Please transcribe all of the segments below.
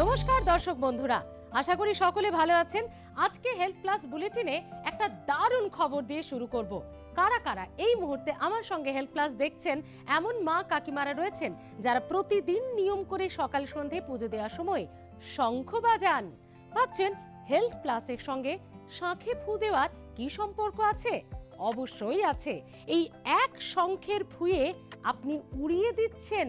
নমস্কার দর্শক বন্ধুরা, আশা করি সকলে ভালো আছেন। আজকে হেলথ প্লাস বুলেটিনে একটা দারুণ খবর দিয়ে শুরু করব। কারা কারা এই মুহূর্তে আমার সঙ্গে হেলথ প্লাস দেখছেন, এমন মা কাকিমারা রয়েছেন, যারা প্রতিদিন নিয়ম করে সকাল সন্ধে পুজো দেওয়ার সময় শঙ্খ বাজান। ভাবছেন হেলথ প্লাসের সঙ্গে শাঁখে ফু দেওয়ার কি সম্পর্ক আছে? অবশ্যই আছে। এই এক শঙ্খের ফুয়ে আপনি উড়িয়ে দিচ্ছেন।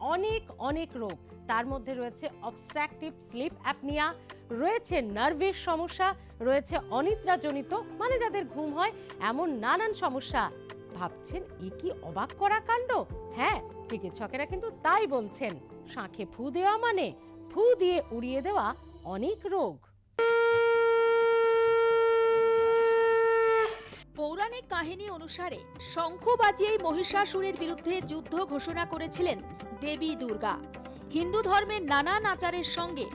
অনেক অনেক রোগ। তার মধ্যে রয়েছে অবস্ট্রাকটিভ স্লিপ অ্যাপনিয়া রয়েছে নার্ভের সমস্যা, রয়েছে অনিদ্রাজনিত মানে যাদের ঘুম হয়, এমন নানান সমস্যা। ভাবছেন, এ কি অবাক করা কাণ্ড? হ্যাঁ চিকিৎসকেরা কিন্তু তাই বলছেন। শাঁখে ফু দেওয়া মানে ফু দিয়ে উড়িয়ে দেওয়া অনেক রোগ। পৌরাণিক কাহিনী অনুসারে শঙ্খ বাজিয়েই মহিষাসুরের বিরুদ্ধে যুদ্ধ ঘোষণা করেছিলেন দেবী দুর্গা। হিন্দু ধর্মের নানান আচারের সঙ্গে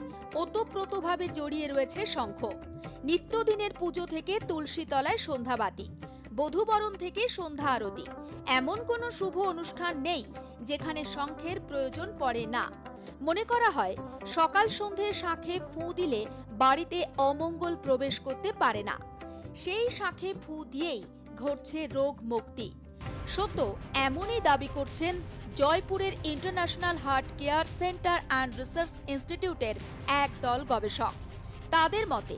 ওতপ্রোতভাবে জড়িয়ে রয়েছে শঙ্খ। নিত্যদিনের পুজো থেকে তুলসী তলায় সন্ধ্যাবাতি, বধূবরণ থেকে সন্ধ্যা আরতি। এমন কোনো শুভ অনুষ্ঠান নেই যেখানে শঙ্খের প্রয়োজন পড়ে না। মনে করা হয়, সকাল সন্ধে শাঁখে ফু দিলে বাড়িতে অমঙ্গল প্রবেশ করতে পারে না। সেই শাঁখে ফু দিয়েই ঘটছে রোগ মুক্তি। সত্য, এমনই দাবি করছেন জয়পুরের international heart care centre and research ইনস্টিটিউটের এক দল গবেষক। তাদের মতে,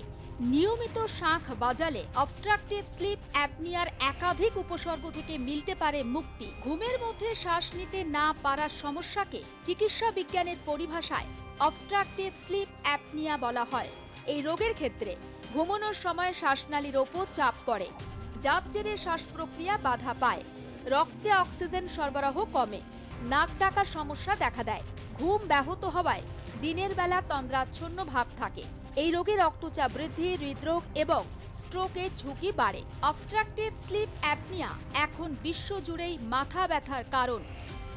নিয়মিত শাঁখ বাজালে অবস্ট্রাকটিভ স্লিপ অ্যাপনিয়ার একাধিক উপসর্গ থেকে মিলতে পারে মুক্তি। ঘুমের মধ্যে শ্বাস নিতে না পারার সমস্যাকে চিকিৎসা বিজ্ঞানের পরিভাষায় অবস্ট্রাকটিভ স্লিপ অ্যাপনিয়া বলা হয়। এই রোগের ক্ষেত্রে ঘুমানোর সময় শ্বাসনালীর ওপর চাপ পড়ে। যার জেরে শ্বাস প্রক্রিয়া বাধা পায়। রক্তে অক্সিজেন সরবরাহ কমে। নাক ডাকার সমস্যা দেখা দেয়। ঘুম ব্যাহত হওয়ায় দিনের বেলা তন্দ্রাচ্ছন্ন ভাব থাকে। এই রোগে রক্তচাপ বৃদ্ধি, হৃদরোগ এবং স্ট্রোকের ঝুঁকি বাড়ে। অবস্ট্রাকটিভ স্লিপ অ্যাপনিয়া এখন বিশ্বজুড়েই মাথা ব্যথার কারণ।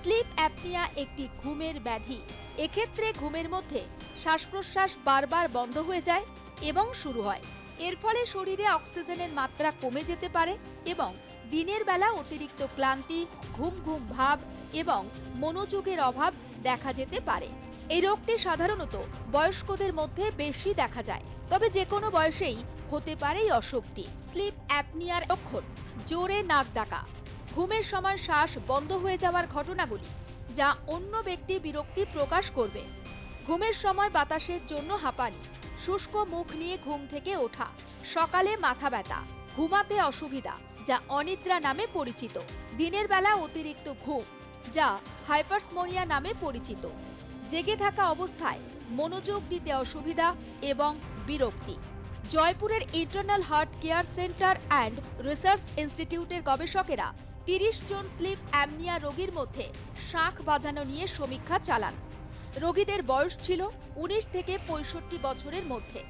স্লিপ অ্যাপনিয়া একটি ঘুমের ব্যাধি। এক্ষেত্রে ঘুমের মধ্যে শ্বাস প্রশ্বাস বারবার বন্ধ হয়ে যায় এবং শুরু হয়। এর ফলে শরীরে অক্সিজেনের মাত্রা কমে যেতে পারে এবং দিনের বেলা অতিরিক্ত ক্লান্তি, ঘুম ঘুম ভাব এবং মনোযোগের অভাব দেখা যেতে পারে। এই রোগটি সাধারণত বয়স্কদের মধ্যে বেশি দেখা যায়, তবে যে কোনো বয়সেই হতে পারে এই অশক্তি স্লিপ, অ্যাপনিয়ার লক্ষণ, জোরে নাক ডাকা, ঘুমের সময় শ্বাস বন্ধ হয়ে যাওয়ার ঘটনাগুলি, যা অন্য ব্যক্তি বিরক্তি প্রকাশ করবে। ঘুমের সময় বাতাসের জন্য হাঁপানি শুষ্ক মুখ নিয়ে ঘুম থেকে ওঠা, সকালে মাথা ব্যথা, ঘুমাতে অসুবিধা, যা অনিদ্রা নামে পরিচিত, দিনের বেলা অতিরিক্ত ঘুম, যা হাইপারসমোনিয়া নামে পরিচিত। জেগে থাকা অবস্থায় মনোযোগ দিতে অসুবিধা এবং বিরক্তি। জয়পুরের internal heart care centre and research ইনস্টিটিউটের গবেষকেরা তিরিশ জন স্লিপ অ্যামনিয়া রোগীর মধ্যে শাঁখ বাজানো নিয়ে সমীক্ষা চালান। রোগীদের বয়স ছিল উনিশ থেকে পঁয়ষট্টি বছরের মধ্যে।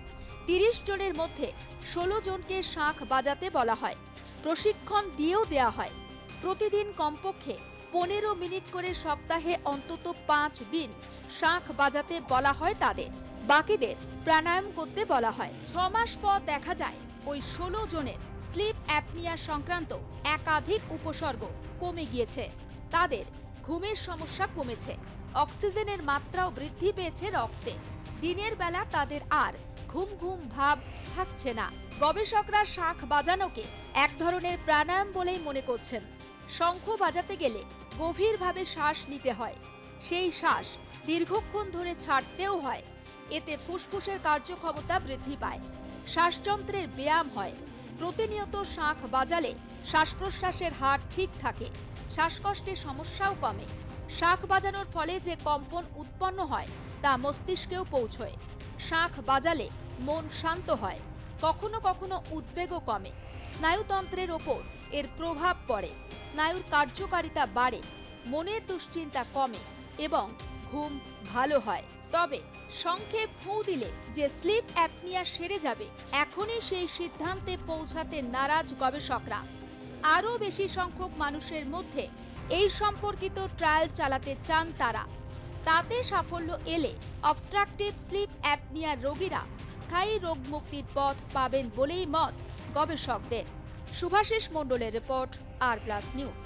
তিরিশ জনের মধ্যে ষোলো জনকে শাঁখ বাজাতে বলা হয়। প্রশিক্ষণ দিয়েও দেয়া হয়। প্রতিদিন কমপক্ষে পনেরো মিনিট করে সপ্তাহে অন্তত পাঁচ দিন শাঁখ বাজাতে বলা হয় তাদের। বাকিদের প্রাণায়াম করতে বলা হয়। ছ মাস পর দেখা যায় ওই ষোলো জনের স্লিপ অ্যাপনিয়া সংক্রান্ত একাধিক উপসর্গ কমে গিয়েছে। তাদের ঘুমের সমস্যা কমেছে। অক্সিজেনের মাত্রাও বৃদ্ধি পেয়েছে রক্তে। দিনের বেলা তাদের আর ঘুম ঘুম ভাব থাকছে না। গবেষকরা শাঁখ বাজানোকে এক ধরনের প্রাণায়াম বলেই মনে করছেন। শঙ্খ বাজাতে গেলে গভীরভাবে শ্বাস নিতে হয়। সেই শ্বাস দীর্ঘক্ষণ ধরে ছাড়তেও হয়। এতে ফুসফুসের কার্যক্ষমতা বৃদ্ধি পায়। শ্বাসযন্ত্রের ব্যায়াম হয়। প্রতিনিয়ত শাঁখ বাজালে শ্বাস প্রশ্বাসের হার ঠিক থাকে। শ্বাসকষ্টের সমস্যাও কমে। শাঁখ বাজানোর ফলে যে কম্পন উৎপন্ন হয়, তা মস্তিষ্কেও পৌঁছয়। শাঁখ বাজালে মন শান্ত হয়, কখনো কখনো উদ্বেগও কমে। স্নায়ুতন্ত্রের ওপর এর প্রভাব পড়ে, স্নায়ুর কার্যকারিতা বাড়ে, মনের দুশ্চিন্তা কমে এবং ঘুম ভালো হয়। তবে শঙ্খে ফু দিলে যে স্লিপ অ্যাপনিয়া সেরে যাবে, এখনই সেই সিদ্ধান্তে পৌঁছাতে নারাজ গবেষকরা। আরও বেশি সংখ্যক মানুষের মধ্যে এই সম্পর্কিত ট্রায়াল চালাতে চান তারা। তাতে সাফল্য এলে অবস্ট্রাকটিভ স্লিপ অ্যাপনিয়া রোগীরা স্থায়ী রোগ মুক্তির পথ পাবেন বলেই মত গবেষকদের। শুভাশিস মণ্ডলের রিপোর্ট, আর প্লাস নিউজ।